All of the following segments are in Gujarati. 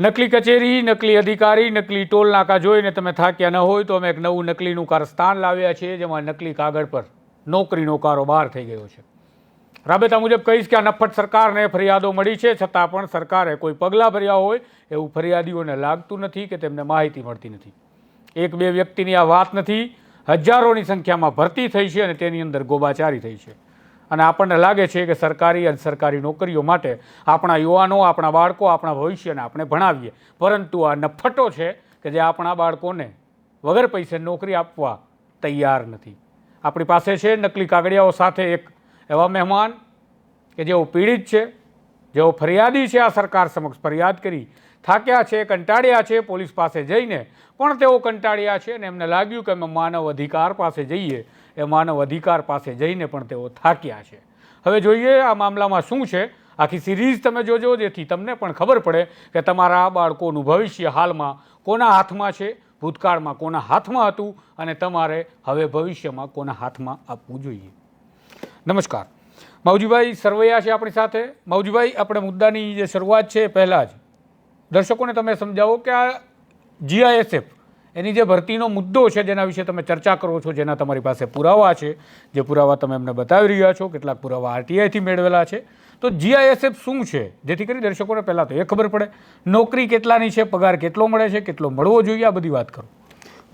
નકલી કચેરી, નકલી અધિકારી, નકલી ટોલ નાકા જોઈને તમે થાક્યા ન હોય તો અમે એક નવું નકલીનું કારસ્તાન લાવ્યા છીએ, જેમાં નકલી કાગળ પર નોકરીનો કારોબાર થઈ ગયો છે. રાબેતા મુજબ કહીશ કે આ નફટ સરકારને ફરિયાદો મળી છે, છતાં પણ સરકારે કોઈ પગલાં ભર્યા હોય એવું ફરિયાદીઓને લાગતું નથી કે તેમને માહિતી મળતી નથી. એક બે વ્યક્તિની આ વાત નથી, હજારોની સંખ્યામાં ભરતી થઈ છે અને તેની અંદર ગોબાચારી થઈ છે. અને આપણને લાગે છે કે સરકારી અને સરકારી નોકરીઓ માટે આપણા યુવાનો, આપણા બાળકો, આપણા ભવિષ્યને આપણે ભણાવીએ. પરંતુ આ નફટો છે કે જે આપણા બાળકોને વગર પૈસે નોકરી આપવા તૈયાર નથી. આપણી પાસે છે નકલી કાગડિયાઓ સાથે એક એવા મહેમાન કે જેઓ પીડિત છે, જેઓ ફરિયાદી છે, આ સરકાર સમક્ષ ફરિયાદ કરી થાક્યા છે, કંટાળ્યા છે, પોલીસ પાસે જઈને પણ તેઓ કંટાળ્યા છે અને એમને લાગ્યું કે અમે માનવ અધિકાર પાસે જઈએ એ માનવ અધિકાર પાસે જઈને પણ તેઓ થાક્યા છે. હવે જોઈએ આ મામલામાં શું છે? આખી સિરીઝ તમે જોજો, જેથી તમને પણ ખબર પડે કે તમારા બાળકોનું ભવિષ્ય હાલમાં કોના હાથમાં છે, ભૂતકાળમાં કોના હાથમાં હતું અને તમારે હવે ભવિષ્યમાં કોના હાથમાં આપવું જોઈએ. નમસ્કાર. માવજીભાઈ સરવૈયા છે આપણી સાથે. માવજીભાઈ, આપણે મુદ્દાની જે શરૂઆત છે પહેલાં જ. દર્શકોને તમે સમજાવો કે આ જીઆઈએસએફ એની જે ભરતીનો મુદ્દો છે જેના વિશે તમે ચર્ચા કરો છો, જેના તમારી પાસે પુરાવા છે, જે પુરાવા તમે એમને બતાવી રહ્યા છો, કેટલાક પુરાવા આરટીઆઈથી મેળવેલા છે. તો જીઆઈએસએફ શું છે? જેથી કરી દર્શકોને પહેલાં તો એ ખબર પડે, નોકરી કેટલાની છે, પગાર કેટલો મળે છે, કેટલો મળવો જોઈએ, આ બધી વાત કરો.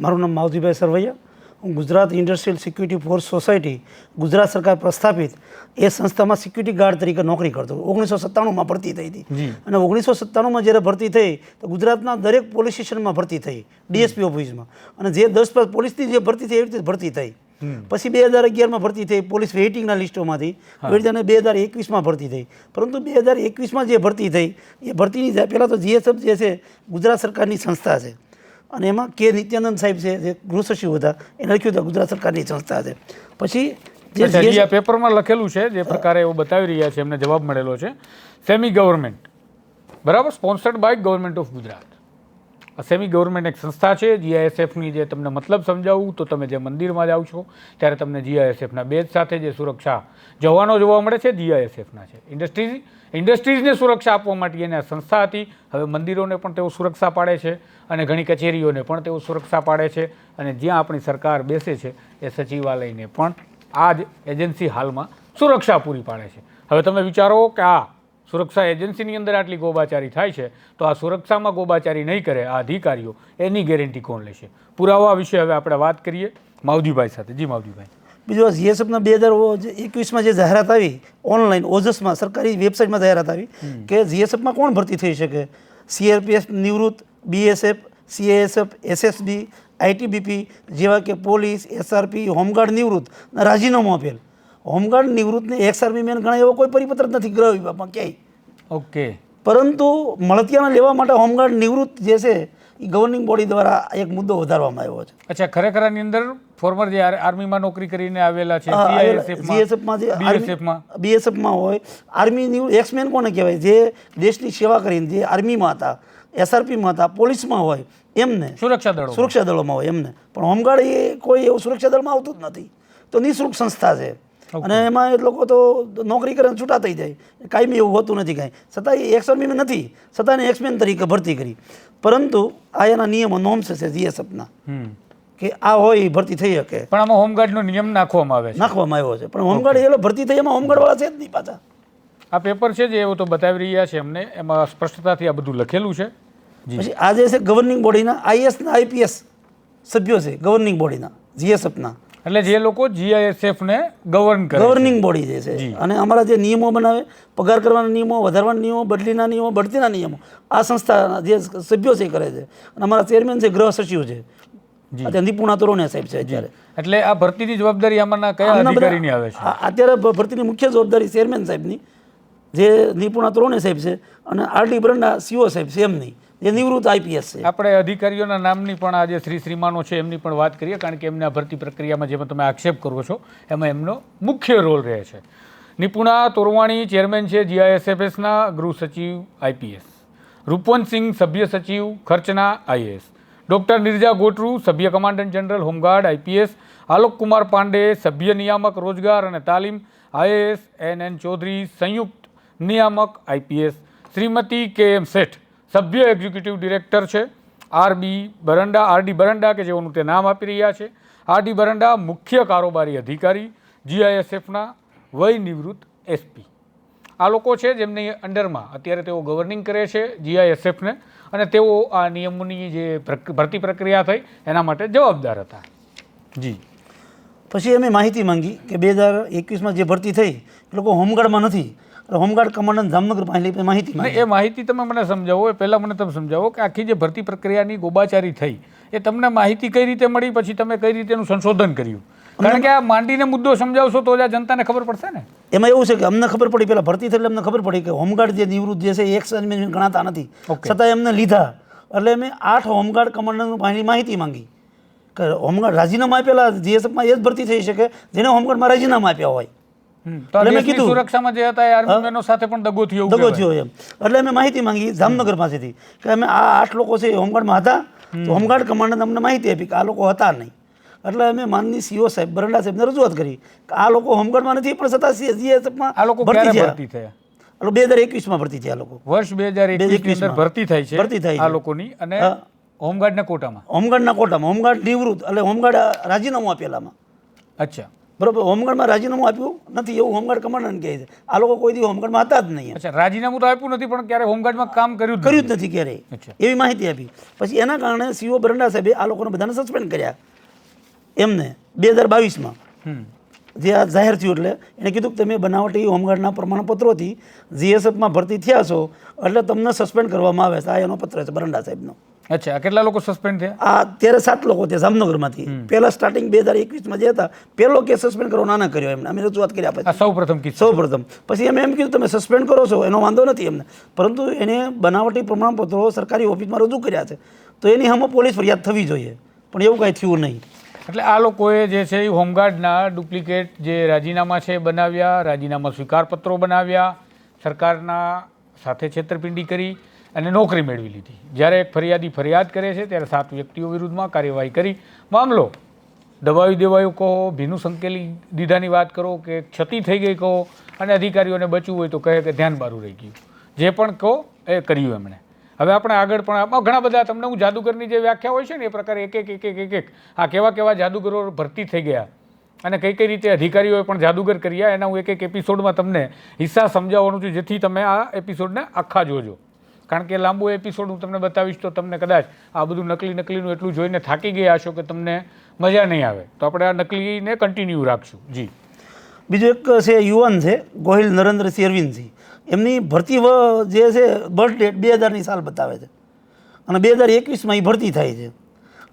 મારું નામ Mavjibhai Sarvaiya Gujarat industrial security force society Gujarat સરકાર પ્રસ્થાપિત એ સંસ્થામાં સિક્યુરિટી ગાર્ડ તરીકે નોકરી કરતો ઓગણીસો સત્તાણુંમાં ભરતી થઈ હતી. અને ઓગણીસો સત્તાણુંમાં જ્યારે ભરતી થઈ તો ગુજરાતના દરેક પોલીસ સ્ટેશનમાં ભરતી થઈ ડીએસપી ઓફિસમાં. અને જે દસ પોલીસની જે ભરતી થઈ એવી રીતે ભરતી થઈ. પછી બે હજાર અગિયારમાં ભરતી થઈ પોલીસ વેઇટિંગના લિસ્ટોમાંથી. એવી રીતે બે હજાર એકવીસમાં ભરતી થઈ. પરંતુ બે હજાર એકવીસમાં જે ભરતી થઈ એ ભરતીની પહેલાં તો જીએસએફ જે છે ગુજરાત સરકારની સંસ્થા છે. અને એમાં કે નિત્યાનંદ સાહેબ છે જે ગૃહ સચિવ હતા એને લખ્યું હતું ગુજરાત સરકારની સંસ્થા છે. પછી જે આ પેપરમાં લખેલું છે જે પ્રકારે એવું બતાવી રહ્યા છે એમને જવાબ મળેલો છે. સેમી ગવર્મેન્ટ બરાબર? Sponsored by government of Gujarat semi government એક સંસ્થા છે, જીઆઈએસએફની જે તમને મતલબ સમજાવું, તો તમે જે મંદિરમાં જાઓ છો, ત્યારે તમને જીઆઈએસએફના બેજ સાથે જે સુરક્ષા જવાનો જોવા મળે છે, જીઆઈએસએફના છે. ઇન્ડસ્ટ્રીઝ ઇન્ડસ્ટ્રીઝને સુરક્ષા આપવા માટે એને સંસ્થા હતી. હવે મંદિરોને પણ તેઓ સુરક્ષા પાડે છે અને ઘણી કચેરીઓને પણ તેઓ સુરક્ષા પાડે છે અને જ્યાં આપણી સરકાર બેસે છે, એ સચિવાલયને પણ આ જ એજન્સી હાલમાં સુરક્ષા પૂરી પાડે છે. હવે તમે વિચારો કે આ સુરક્ષા એજન્સીની અંદર આટલી ગોબાચારી થાય છે તો આ સુરક્ષામાં ગોબાચારી નહીં કરે આ અધિકારીઓ એની ગેરંટી કોણ લેશે? પુરાવા વિશે હવે આપણે વાત કરીએ. માવજીભાઈ સાથે. જી માવજીભાઈ. બીજું જીએસએફના બે હજાર એકવીસમાં જે જાહેરાત આવી ઓનલાઈન ઓજસમાં સરકારી વેબસાઇટમાં જાહેરાત આવી કે જીએસએફમાં કોણ ભરતી થઈ શકે? સીઆરપીએફ નિવૃત્ત બીએસએફ સીએએસએફ એસએસબી આઈટીબીપી જેવા કે પોલીસ એસઆરપી હોમગાર્ડ નિવૃત્ત રાજીનામું આપેલ. હોમગાર્ડ નિવૃત્તને એક્સ આર્મી મેન ગણાય એવો કોઈ પરિપત્ર જ નથી ગૃહ વિભાગમાં ક્યાંય. ઓકે. પરંતુ મળતિયાના લેવા માટે હોમગાર્ડ નિવૃત્ત જે છે એ ગવર્નિંગ બોડી દ્વારા એક મુદ્દો વધારવામાં આવ્યો છે. અચ્છા ખરેખર આની અંદર ફોર્મર જે આર્મીમાં નોકરી કરીને આવેલા છે હા, CISF માં, GSF માં જે BSF બીએસએફમાં હોય. આર્મી એક્સમેન કોને કહેવાય? જે દેશની સેવા કરીને જે આર્મીમાં હતા એસઆરપીમાં હતા પોલીસમાં હોય એમને. સુરક્ષા દળો સુરક્ષા દળોમાં હોય એમને. પણ હોમગાર્ડ એ કોઈ એવું સુરક્ષા દળમાં આવતું જ નથી. તો નિઃશુલ્ક સંસ્થા છે. અને એમાં એ લોકો તો નોકરી કરીને છૂટા થઈ જાય. કાયમી એવું હોતું નથી કાંઈ. છતાં એ એક્સ આર્મીમાં નથી. છતાં એને એક્સમેન તરીકે ભરતી કરી. પરંતુ આ એના નિયમો નોમ્સ છે જીએસએફના કે આ હોય એ ભરતી થઈ શકે. પણ આમાં હોમગાર્ડનો નિયમ નાખવામાં આવે નાખવામાં આવ્યો છે. પણ હોમગાર્ડ એ લોકો ભરતી થઈ એમાં હોમગાર્ડવાળા છે જ નહીં પાછા. આ પેપર છે જે એવું તો બતાવી રહ્યા છે એમને. એમાં સ્પષ્ટતાથી આ બધું લખેલું છે. પછી આ જે છે ગવર્નિંગ બોડીના આઈએસ ને આઈપીએસ સભ્યો છે ગવર્નિંગ બોડીના જીએસએફના એટલે જે લોકો જીઆઈએસએફને ગવર્ન કરે ગવર્નિંગ બોડી જે છે. અને અમારા જે નિયમો બનાવે પગાર કરવાના નિયમો વધારવાના નિયમો બદલીના નિયમો બઢતીના નિયમો આ સંસ્થાના જે સભ્યો છે એ કરે છે. અને અમારા ચેરમેન છે ગૃહ સચિવ છે. નિપુણા તોરોને સાહેબ છે અત્યારે. એટલે આ ભરતીની જવાબદારી આમાંના કયા અધિકારીની આવે છે? અત્યારે ભરતીની મુખ્ય જવાબદારી ચેરમેન સાહેબની જે નિપુણા તોરોને સાહેબ છે અને આરડી બ્રંડા સીઓ સાહેબ છે એમની. જે નિવૃત્ત આઈપીએસ છે. આપણે અધિકારીઓના નામની પણ આજે શ્રી શ્રીમાનો છે, એમની પણ વાત કરીએ, કારણ કે એમના ભરતી પ્રક્રિયામાં જેમાં તમે આક્ષેપ કરો છો, એમાં એમનો મુખ્ય રોલ રહે છે. નિપુણા તોરવાણી, ચેરમેન છે જીઆઈએસએફએસના ગૃહ સચિવ આઈપીએસ. રૂપવંતસિંહ સભ્ય સચિવ, ખર્ચના આઈએએસ. ડૉક્ટર નિર્જા ગોટરુ, સભ્ય commandant general, home guard, IPS. Alok Kumar Pandey, સભ્ય નિયામક, રોજગાર અને તાલીમ, આઈએએસ એન એન ચૌધરી, સંયુક્ત નિયામક, આઈપીએસ. શ્રીમતી કે એમ શેઠ. સભ્ય એક્ઝિક્યુટિવ ડિરેક્ટર છે. R B Baranda R D Baranda કે જેઓનું તે નામ આપી રહ્યા છે. આર ડી બરંડા મુખ્ય કારોબારી અધિકારી જીઆઈએસએફના વય નિવૃત્ત એસપી. આ લોકો છે જેમની અંડરમાં અત્યારે તેઓ ગવર્નિંગ કરે છે જીઆઈએસએફને અને તેઓ આ નિયમોની જે ભરતી પ્રક્રિયા થઈ એના માટે જવાબદાર હતા. જી. પછી અમે માહિતી માંગી કે બે હજાર એકવીસમાં જે ભરતી થઈ એ લોકો હોમગાર્ડમાં નથી. હોમગાર્ડ કમાન્ડન્ટ જામનગર પાસે માહિતી એ માહિતી તમે મને સમજાવો એ પહેલાં મને તમે સમજાવો કે આખી જે ભરતી પ્રક્રિયાની ગોબાચારી થઈ એ તમને માહિતી કઈ રીતે મળી પછી તમે કઈ રીતે એનું સંશોધન કર્યું? કારણ કે આ માંડીને મુદ્દો સમજાવશો તો જ આ જનતાને ખબર પડશે ને. એમાં એવું છે કે અમને ખબર પડી પહેલાં ભરતી થઈ એટલે અમને ખબર પડી કે હોમગાર્ડ જે નિવૃત્ત જે છે એક સર્વિસમેન ગણાતા નથી. છતાં એમને લીધા. એટલે અમે આઠ હોમગાર્ડ કમાન્ડન્ટ પાસે માહિતી માંગી. કે હોમગાર્ડ રાજીનામા આપેલા જીએસએફમાં એ જ ભરતી થઈ શકે જેને હોમગાર્ડમાં રાજીનામા આપ્યા હોય. તો મેં કીધું. સુરક્ષામાં જે હતા એ સાથે પણ દગો થયો દગો થયો એમ. એટલે અમે માહિતી માંગી જામનગર પાસેથી કે અમે આ આઠ લોકો છે હોમગાર્ડમાં હતા. તો હોમગાર્ડ કમાન્ડર અમને માહિતી આપી કે આ લોકો હતા નહીં. એટલે અમે માનની સીઓ સાહેબ બરંડા સાહેબને રજૂઆત કરી કે આ લોકો હોમગાર્ડમાં નથી પણ છતાં સીએસએફમાં આ લોકો ભરતી થયા. એટલે બે હજાર એકવીસમાં ભરતી થયા લોકો. વર્ષ બે હજાર એકવીસની અંદર 2021 ભરતી થાય છે ભરતી થાય આ. લોકોની અને. હોમગાર્ડના કોટામાં? હોમગાર્ડના કોટામાં. હોમગાર્ડ નિવૃત્ત એટલે હોમગાર્ડ રાજીનામું આપેલામાં અચ્છા. બરોબર હોમગાર્ડમાં રાજીનામું આપ્યું નથી એવું હોમગાર્ડ કમાન્ડન્ટ કહે છે. આ લોકો કોઈ દી હોમગાર્ડમાં હતા જ નહીં અચ્છા રાજીનામું તો આપ્યું નથી પણ ક્યારે હોમગાર્ડમાં કામ કર્યું કર્યું. જ નથી. ક્યારેય. એવી માહિતી આપી. પછી એના કારણે સીઓ બરંડા સાહેબે આ લોકોને બધાને સસ્પેન્ડ કર્યા. એમને બે હજાર બાવીસમાં. જે આ જાહેર થયું એટલે એણે કીધું કે તમે બનાવટી હોમગાર્ડના પ્રમાણપત્રોથી જીએસએફમાં ભરતી થયા છો એટલે તમને સસ્પેન્ડ કરવામાં આવે છે. આ એનો પત્ર છે બરંડા સાહેબનો. અચ્છા કેટલા લોકો સસ્પેન્ડ થયા? આ અત્યારે સાત લોકો છે જામનગરમાંથી. પહેલા સ્ટાર્ટિંગ બે હજાર એકવીસમાં જે હતા પહેલો કેસ સસ્પેન્ડ કરવા નાના કર્યો એમને અમે રજૂઆત કરી આપે સૌ પ્રથમ સૌ પ્રથમ પછી અમે એમ કીધું તમે સસ્પેન્ડ કરો છો. એનો વાંધો નથી એમને. પરંતુ એને બનાવટી પ્રમાણપત્રો સરકારી ઓફિસમાં રજૂ કર્યા છે. તો એની સામે પોલીસ ફરિયાદ થવી જોઈએ. પણ એવું કાંઈ થયું નહીં. એટલે આ લોકોએ જે છે એ હોમગાર્ડના ડુપ્લિકેટ જે રાજીનામા છે બનાવ્યા, રાજીનામા સ્વીકારપત્રો બનાવ્યા, સરકારના સાથે છેતરપિંડી કરી અને નોકરી મેળવી લીધી. જ્યારે એક ફરિયાદી ફરિયાદ કરે છે, ત્યારે સાત વ્યક્તિઓ વિરુદ્ધમાં કાર્યવાહી કરી. મામલો દબાવી દેવાયું કહો, ભીનું સંકેલી દીધાની વાત કરો કે ક્ષતિ થઈ ગઈ કહો અને અધિકારીઓને બચવું હોય તો કહે કે ધ્યાન બારું રહી ગયું. જે પણ કહો એ કર્યું એમણે. હવે આપણે આગળ પણ ઘણા બધા તમને હું જાદુગરની જે વ્યાખ્યા હોય છે ને એ પ્રકારે એક એક એક એક એક એક આ કેવા કેવા જાદુગરો ભરતી થઈ ગયા. અને કઈ કઈ રીતે અધિકારીઓએ પણ જાદુગર કર્યા, એના હું એક એક એપિસોડમાં તમને હિસ્સા સમજાવવાનું છું, જેથી તમે આ એપિસોડને આખા જોજો. કારણ કે લાંબુ એપિસોડ હું તમને બતાવીશ તો તમને કદાચ આ બધું નકલી નકલીનું એટલું જોઈને થાકી ગયા હશો કે તમને મજા નહીં આવે. તો આપણે આ નકલીને કન્ટિન્યુ રાખશું. જી. બીજું એક છે યુવાન છે ગોહિલ નરેન્દ્રસિંહ અરવિંદસિંહ એમની ભરતી જે છે બર્થ ડેટ બે હજારની સાલ બતાવે છે. અને બે હજાર એકવીસમાં એ ભરતી થાય છે.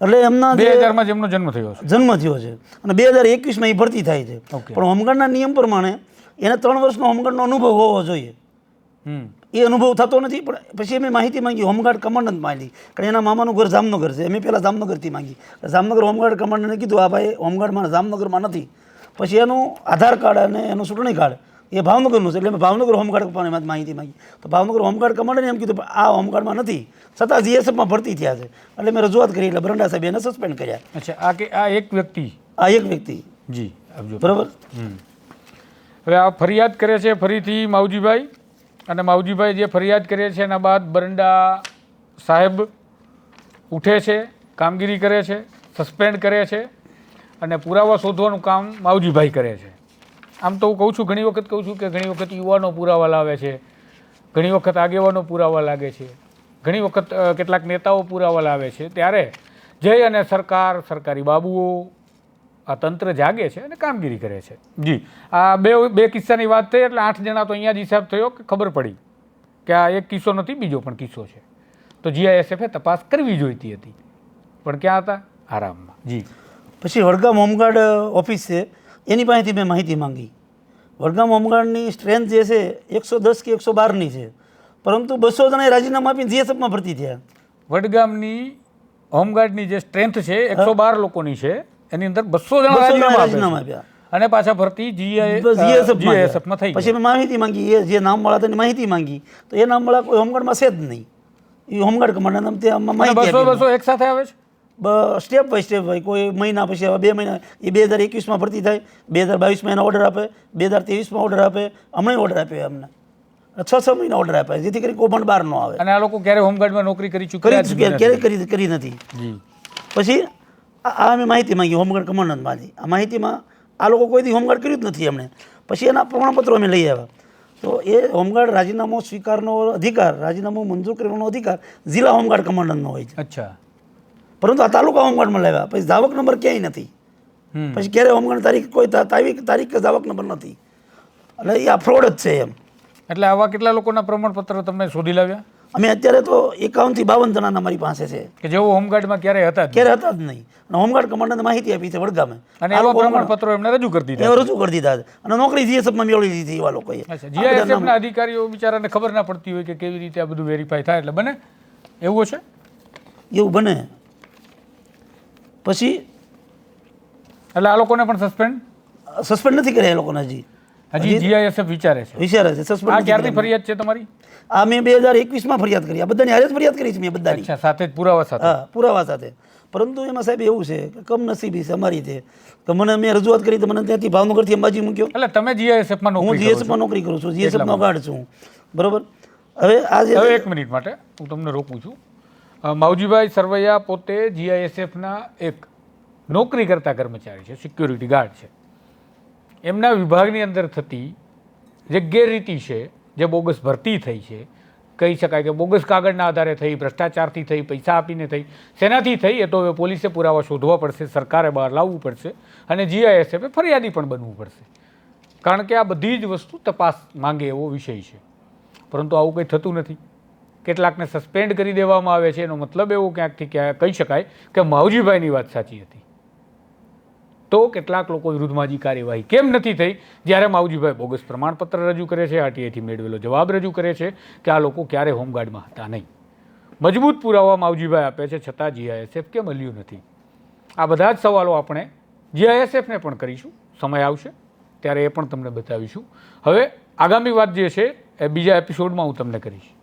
એટલે એમના બે હજારમાં જેમનો જન્મ થયો છે. જન્મ થયો છે. અને બે હજાર એકવીસમાં એ ભરતી થાય છે. પણ હોમગાર્ડના નિયમ પ્રમાણે એને ત્રણ વર્ષનો હોમગાર્ડનો અનુભવ હોવો જોઈએ. હમ. એ અનુભવ થતો નથી પણ પછી અમે માહિતી માંગી હોમગાર્ડ કમાન્ડન્ટ માંગી. કારણ એના મામાનું ઘર જામનગર છે. અમે પહેલાં જામનગરથી માંગી. જામનગર હોમગાર્ડ કમાન્ડન્ટને કીધું આ ભાઈ હોમગાર્ડમાં જામનગરમાં નથી. પછી એનું આધાર કાર્ડ અને એનું ચૂંટણી કાર્ડ એ ભાવનગરનું છે. એટલે મેં ભાવનગર હોમગાર્ડ કમાન્ડમાં માહિતી માગી. તો ભાવનગર હોમગાર્ડ કમાન્ડને એમ કીધું પણ આ હોમગાર્ડમાં નથી. છતાં જીએસએફમાં ભરતી થયા છે. એટલે મેં રજૂઆત કરી એટલે બરંડા સાહેબ એને સસ્પેન્ડ કર્યા. અચ્છા આ કે આ એક વ્યક્તિ? આ એક વ્યક્તિ. જી આપજો બરાબર. હવે આ ફરિયાદ કરે છે ફરીથી માવજીભાઈ અને માવજીભાઈ જે ફરિયાદ કરે છે એના બાદ બરંડા સાહેબ ઉઠે છે કામગીરી કરે છે સસ્પેન્ડ કરે છે. અને પુરાવા શોધવાનું કામ માવજીભાઈ કરે છે. આમ તો હું કહું છું ઘણી વખત કહું છું કે ઘણી વખત યુવાનો પુરાવા લાવે છે ઘણી વખત આગેવાનો પુરાવા લાગે છે ઘણી વખત કેટલાક નેતાઓ પુરાવા લાવે છે. ત્યારે જય અને સરકાર સરકારી બાબુઓ આ તંત્ર જાગે છે અને કામગીરી કરે છે. જી. આ બે બે કિસ્સાની વાત થઈ એટલે આઠ જણા તો અહીંયા જ હિસાબ થયો કે ખબર પડી કે આ એક કિસ્સો નથી બીજો પણ કિસ્સો છે. તો જીઆઈએસએફે તપાસ કરવી જોઈતી હતી. પણ ક્યાં હતા? આરામમાં. જી. પછી વડગામ હોમગાર્ડ ઓફિસ છે. એની પાસેથી મેં માહિતી માંગી. વડગામ હોમગાર્ડની સ્ટ્રેન્થ જે છે એકસો દસ કે એકસો બારની છે. પરંતુ બસો જણાએ રાજીનામા આપીને જીએસએફમાં ભરતી થયા. વડગામની હોમગાર્ડની જે સ્ટ્રેન્થ છે એકસો બાર લોકોની છે. એની અંદર બસો જણા રાજીનામા. આપ્યા. અને પાછા ભરતી જીએસએફમાં થઈ પછી મેં માહિતી માંગી. એ જે નામવાળા હતા એની માહિતી માંગી. તો એ નામવાળા કોઈ હોમગાર્ડમાં છે જ નહીં. એ હોમગાર્ડ કમાન્ડર નામ ત્યાં બસો બસો એક સાથે આવે છે? સ્ટેપ બાય સ્ટેપ હોય. કોઈ મહિના પછી હવે બે મહિના. એ બે હજાર એકવીસમાં ભરતી થાય બે હજાર બાવીસમાં એના ઓર્ડર આપે બે હજાર ત્રેવીસમાં ઓર્ડર આપે હમણાં ઓર્ડર આપ્યો એમને છ છ મહિના ઓર્ડર આપ્યા જેથી કરી કૌભાંડ બહાર ન આવે. અને આ લોકો ક્યારે હોમગાર્ડમાં નોકરી કરી કરી ચૂક્યા જ ચૂક્યા ક્યારેય કરી કરી નથી. પછી આ આ અમે માહિતી માંગી હોમગાર્ડ કમાન્ડન્ટમાંથી. આ માહિતીમાં આ લોકો કોઈ દી હોમગાર્ડ કર્યું જ નથી એમણે. પછી એના પ્રમાણપત્રો અમે લઈ આવ્યા. તો એ હોમગાર્ડ રાજીનામું સ્વીકારનો અધિકાર રાજીનામું મંજૂર કરવાનો અધિકાર જિલ્લા હોમગાર્ડ કમાન્ડન્ટનો હોય છે. અચ્છા. પરંતુ આ તાલુકા હોમગાર્ડમાં લાવ્યા. પછી ધાવક નંબર ક્યાંય નથી. પછી ક્યારે હોમગાર્ડ તારીખ કોઈ તાવી તારીખ તારીખ કે ધાવક નંબર નથી. એટલે એ આ ફ્રોડ જ છે એમ. એટલે આવા કેટલા લોકોના પ્રમાણપત્ર તમે શોધી લાવ્યા? અમે અત્યારે તો એકાવનથી બાવન જણાના અમારી પાસે છે. કે જેઓ હોમગાર્ડમાં ક્યારેય હતા ક્યારે હતા જ નહીં. અને હોમગાર્ડ કમાન્ડરને માહિતી આપી છે વડગામે. અને એવા પ્રમાણપત્રો એમને રજૂ કરી દીધા રજૂ કરી દીધા અને નોકરી જીએસએફમાં મેળવી દીધી એવા લોકોએ. અચ્છા ના અધિકારીઓ બિચારાને ખબર ના પડતી હોય કે કેવી રીતે આ બધું વેરીફાઈ થાય એટલે બને? એવું છે એવું બને. પછી એટલે આ લોકોને પણ સસ્પેન્ડ સસ્પેન્ડ નથી કર્યા એ લોકોને હજી. હજી જીઆઈએસએફ વિચારે છે. વિચારે છે આ સસ્પેન્ડ ક્યારની ફરિયાદ છે તમારી? આ મેં બે હજાર એકવીસમાં ફરિયાદ કરી. આ બધાની હારે જ ફરિયાદ કરી છે મેં બધાની. અચ્છા સાથે જ પુરાવા સાથે? હા પુરાવા સાથે. પરંતુ એમાં સાહેબ એવું છે કે કમનસીબી છે અમારી તે. કે મને મેં રજૂઆત કરી તો મને ત્યાંથી ભાવનગરથી અંબાજી મૂક્યો. એટલે તમે જીઆઈએસએફમાં હું જીએસએફમાં નોકરી કરું છું જીએસએફનો ગાર્ડ છું. બરોબર? હવે આજે હવે એક મિનિટ માટે હું તમને રોકું છું. માવજીભાઈ સરવૈયા પોતે જીઆઈએસએફના એક નોકરી કરતા કર્મચારી છે, સિક્યોરિટી ગાર્ડ છે. એમના વિભાગની અંદર થતી જે ગેરરીતિ છે, જે બોગસ ભરતી થઈ છે, કહી શકાય કે બોગસ કાગળના આધારે થઈ, ભ્રષ્ટાચારથી થઈ, પૈસા આપીને થઈ શેનાથી થઈ, એ તો હવે પોલીસે પુરાવા શોધવા પડશે, સરકારે બહાર લાવવું પડશે અને જીઆઈએસએફે ફરિયાદી પણ બનવું પડશે. કારણ કે આ બધી જ વસ્તુ તપાસ માંગે એવો વિષય છે. પરંતુ આવું કંઈ થતું નથી. કેટલાકને સસ્પેન્ડ કરી દેવામાં આવે છે, એનો મતલબ એવો ક્યાંકથી ક્યાંક કહી શકાય કે માવજીભાઈની વાત સાચી હતી. તો કેટલાક લોકો વિરુદ્ધમાં હજી કાર્યવાહી કેમ નથી થઈ? જ્યારે માવજીભાઈ બોગસ પ્રમાણપત્ર રજૂ કરે છે, આરટીઆઈથી મેળવેલો જવાબ રજૂ કરે છે કે આ લોકો ક્યારે હોમગાર્ડમાં હતા નહીં. મજબૂત પુરાવા માવજીભાઈ આપે છે, છતાં જીઆઈએસએફ કેમ મળ્યું નથી? આ બધા જ સવાલો આપણે જીઆઈએસએફને પણ કરીશું. સમય આવશે, ત્યારે એ પણ તમને બતાવીશું. હવે આગામી વાત જે છે, એ બીજા એપિસોડમાં હું તમને કરીશ.